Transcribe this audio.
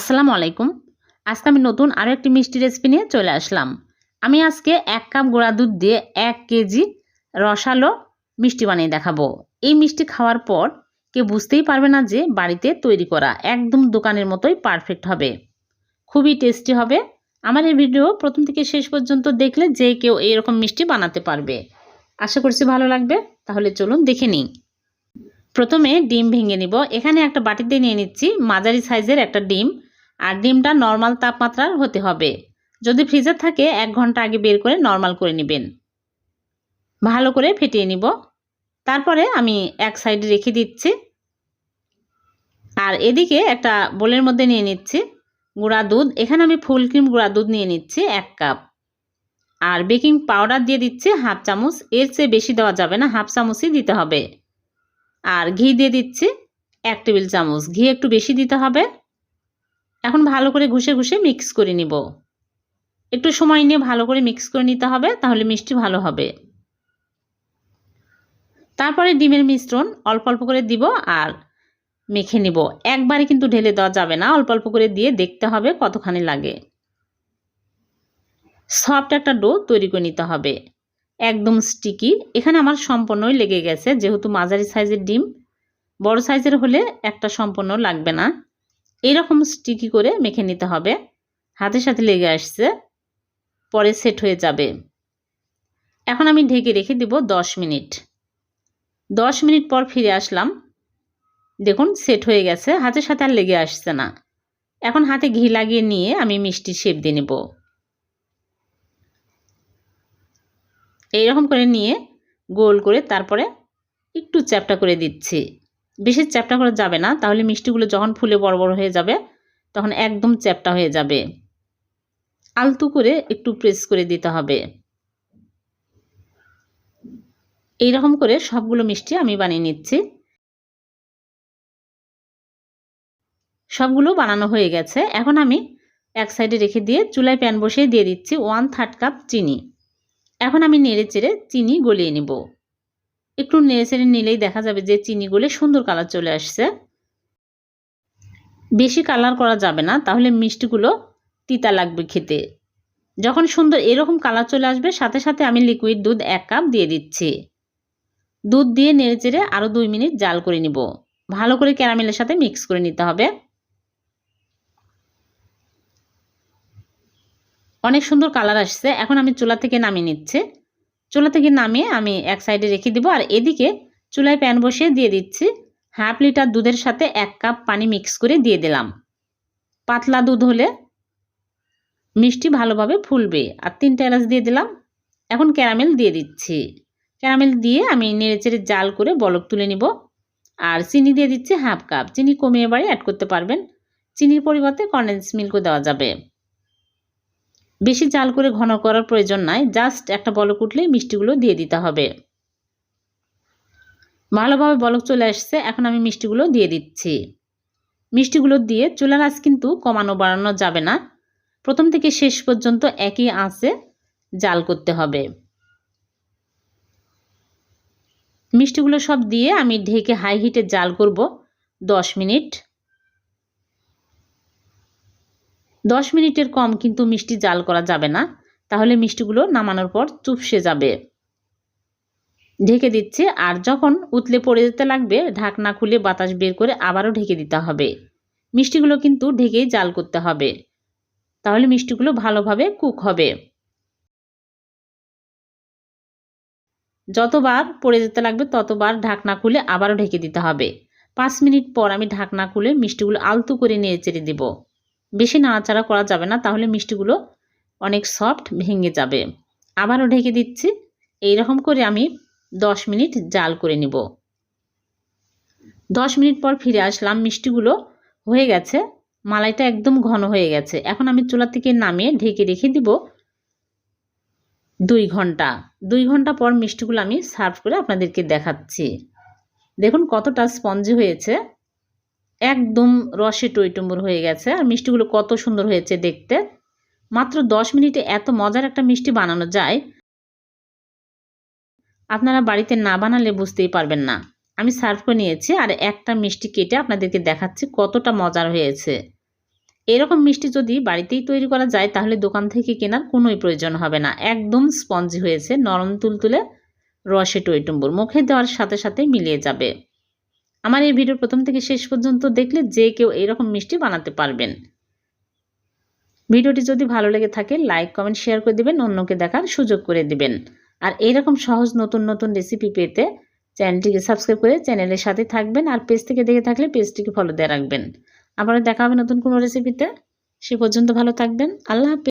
আসসালামু আলাইকুম। আজকে আমি নতুন আরও একটি মিষ্টি রেসিপি নিয়ে চলে আসলাম। আমি আজকে এক কাপ গোড়া দুধ দিয়ে এক কেজি রসালো মিষ্টি বানিয়ে দেখাবো। এই মিষ্টি খাওয়ার পর কেউ বুঝতেই পারবে না যে বাড়িতে তৈরি করা একদম দোকানের মতোই পারফেক্ট হবে। খুবই টেস্টি হবে। আমার এই ভিডিও প্রথম থেকে শেষ পর্যন্ত দেখলে যে কেউ এইরকম মিষ্টি বানাতে পারবে। আশা করছি ভালো লাগবে। তাহলে চলুন দেখে নিই। প্রথমে ডিম ভেঙে নিব। এখানে একটা বাটিতে নিয়ে নিচ্ছি মাঝারি সাইজের একটা ডিম। আর ডিমটা নর্মাল তাপমাত্রার হতে হবে। যদি ফ্রিজার থাকে, এক ঘণ্টা আগে বের করে নর্মাল করে নেবেন। ভালো করে ফেটিয়ে নিব। তারপরে আমি এক সাইডে রেখে দিচ্ছি। আর এদিকে একটা বোলের মধ্যে নিয়ে নিচ্ছি গুঁড়া দুধ। এখানে আমি ফুল ক্রিম গুঁড়া দুধ নিয়ে নিচ্ছি এক কাপ আর বেকিং পাউডার দিয়ে দিচ্ছি হাফ চামচ। এর চেয়ে বেশি দেওয়া যাবে না, হাফ চামচই দিতে হবে। আর ঘি দিয়ে দিচ্ছি এক টেবিল চামচ। ঘি একটু বেশি দিতে হবে। এখন ভালো করে ঘষে ঘষে মিক্স করে নিব। একটু সময় নিয়ে ভালো করে মিক্স করে নিতে হবে, তাহলে মিষ্টি ভালো হবে। তারপরে ডিমের মিশ্রণ অল্প অল্প করে দিব আর মেখে নিব। একবারে কিন্তু ঢেলে দেওয়া যাবে না, অল্প অল্প করে দিয়ে দেখতে হবে কতখানি লাগে। সফট একটা ডো তৈরি করে নিতে হবে। একদম স্টিকি এখানে আমার সম্পূর্ণই লেগে গেছে, যেহেতু মাঝারি সাইজের ডিম, বড় সাইজের হলে একটা সম্পূর্ণ লাগবে না। এইরকম স্টিকি করে মেখে নিতে হবে। হাতের সাথে লেগে আসছে। পরে সেট হয়ে যাবে। এখন আমি ঢেকে রেখে দিব দশ মিনিট। দশ মিনিট পর ফিরে আসলাম। দেখুন সেট হয়ে গেছে। হাতের সাথে আর লেগে আসছে না। এখন হাতে ঘি লাগিয়ে নিয়ে আমি মিষ্টি শেপ দিয়ে নেব। এইরকম করে নিয়ে গোল করে তারপরে একটু চ্যাপটা করে দিচ্ছি। বেশি চ্যাপটা করা যাবে না। তাহলে মিষ্টিগুলো যখন ফুলে বড় বড় হয়ে যাবে, তখন একদম চ্যাপটা হয়ে যাবে। আলতু করে একটু প্রেস করে দিতে হবে। এই রকম করে সবগুলো মিষ্টি আমি বানিয়ে নিচ্ছি। সবগুলো বানানো হয়ে গেছে। এখন আমি এক সাইডে রেখে দিয়ে চুলায় প্যান বসিয়ে দিয়ে দিচ্ছি ওয়ান থার্ড কাপ চিনি। এখন আমি নেড়ে চেড়ে চিনি গলিয়ে নিব। একটু নেড়ে নিলেই দেখা যাবে যে চিনি গলে সুন্দর কালার চলে আসছে। বেশি কালার করা যাবে না, তাহলে মিষ্টিগুলো তিতা লাগবে খেতে। যখন সুন্দর এরকম কালার চলে আসবে, সাথে সাথে আমি লিকুইড দুধ এক কাপ দিয়ে দিচ্ছি। দুধ দিয়ে নেড়ে চেড়ে আরও দুই মিনিট জাল করে নিব। ভালো করে ক্যারামেলের সাথে মিক্স করে নিতে হবে। অনেক সুন্দর কালার আসছে, এখন আমি চুলা থেকে নামিয়ে নিচ্ছি। চুলা থেকে নামিয়ে আমি এক সাইডে রেখে দিব আর এদিকে চুলায় প্যান বসিয়ে দিয়ে দিচ্ছি। হাফ লিটার দুধের সাথে এক কাপ পানি মিক্স করে দিয়ে দিলাম। পাতলা দুধ হলে মিষ্টি ভালোভাবে ফুলবে। আর তিনটা এলাচ দিয়ে দিলাম। এখন ক্যারামেল দিয়ে দিচ্ছি। ক্যারামেল দিয়ে আমি নেড়েচেড়ে জাল করে বলক তুলে নিব। আর চিনি দিয়ে দিচ্ছি হাফ কাপ। চিনি কমিয়ে বাড়ি অ্যাড করতে পারবেন। চিনির পরিবর্তে কন্ডেন্স মিল্কও দেওয়া যাবে। বেশি জাল করে ঘন করার প্রয়োজন নাই জাস্ট একটা বলক উঠলেই মিষ্টিগুলো দিয়ে দিতে হবে। ভালোভাবে বলক চলে আসছে, এখন আমি মিষ্টিগুলো দিয়ে দিচ্ছি। মিষ্টিগুলো দিয়ে চুলার আঁচ কিন্তু কমানো বাড়ানো যাবে না। প্রথম থেকে শেষ পর্যন্ত একই আঁচে জাল করতে হবে। মিষ্টিগুলো সব দিয়ে আমি ঢেকে হাই হিটে জাল করব দশ মিনিট। দশ মিনিটের কম কিন্তু মিষ্টি জাল করা যাবে না। তাহলে মিষ্টিগুলো নামানোর পর চুপসে যাবে। ঢেকে দিচ্ছে, আর যখন উতলে পড়ে যেতে লাগবে, ঢাকনা খুলে বাতাস বের করে আবারও ঢেকে দিতে হবে। মিষ্টিগুলো কিন্তু ঢেকেই জাল করতে হবে। তাহলে মিষ্টিগুলো ভালোভাবে কুক হবে। যতবার পড়ে যেতে লাগবে, ততবার ঢাকনা খুলে আবারও ঢেকে দিতে হবে। পাঁচ মিনিট পর আমি ঢাকনা খুলে মিষ্টিগুলো আলতু করে নিয়ে চেড়ে দেবো। বেশি নাড়াচাড়া করা যাবে না, তাহলে মিষ্টিগুলো অনেক সফট ভেঙে যাবে। আবারও ঢেকে দিচ্ছি এই রকম করে আমি দশ মিনিট জাল করে নিব। দশ মিনিট পর ফিরে আসলাম, মিষ্টিগুলো হয়ে গেছে, মালাইটা একদম ঘন হয়ে গেছে। এখন আমি চুলা থেকে নামিয়ে ঢেকে রেখে দিব দুই ঘণ্টা। দুই ঘণ্টা পর মিষ্টিগুলো আমি সার্ভ করে আপনাদেরকে দেখাচ্ছি। দেখুন কতটা স্পঞ্জি হয়েছে। একদম রসে টইটুম্বুর হয়ে গেছে। আর মিষ্টিগুলো কত সুন্দর হয়েছে দেখতে। মাত্র দশ মিনিটে এত মজার একটা মিষ্টি বানানো যায়। আপনারা বাড়িতে না বানালে বুঝতেই পারবেন না। আমি সার্ভ করে নিয়েছি আর একটা মিষ্টি কেটে আপনাদেরকে দেখাচ্ছি কতটা মজার হয়েছে। এরকম মিষ্টি যদি বাড়িতেই তৈরি করা যায়, তাহলে দোকান থেকে কেনার কোনোই প্রয়োজন হবে না। একদম স্পঞ্জি হয়েছে, নরম তুলতুলে রসে টইটুম্বুর। মুখে দেওয়ার সাথে সাথে মিলিয়ে যাবে। আমার এই ভিডিও প্রথম থেকে শেষ পর্যন্ত দেখলে যে কেউ এইরকম মিষ্টি বানাতে পারবেন। ভিডিওটি যদি ভালো লেগে থাকে লাইক কমেন্ট শেয়ার করে দিবেন, অন্যকে দেখার সুযোগ করে দিবেন। আর এইরকম সহজ নতুন নতুন রেসিপি পেতে চ্যানেলটিকে সাবস্ক্রাইব করে চ্যানেলের সাথে থাকবেন আর পেজ থেকে দেখে থাকলে পেজটিকে ফলো দিয়ে রাখবেন। আবারও দেখা হবে নতুন কোনো রেসিপিতে সে পর্যন্ত ভালো থাকবেন। আল্লাহ হাফেজ।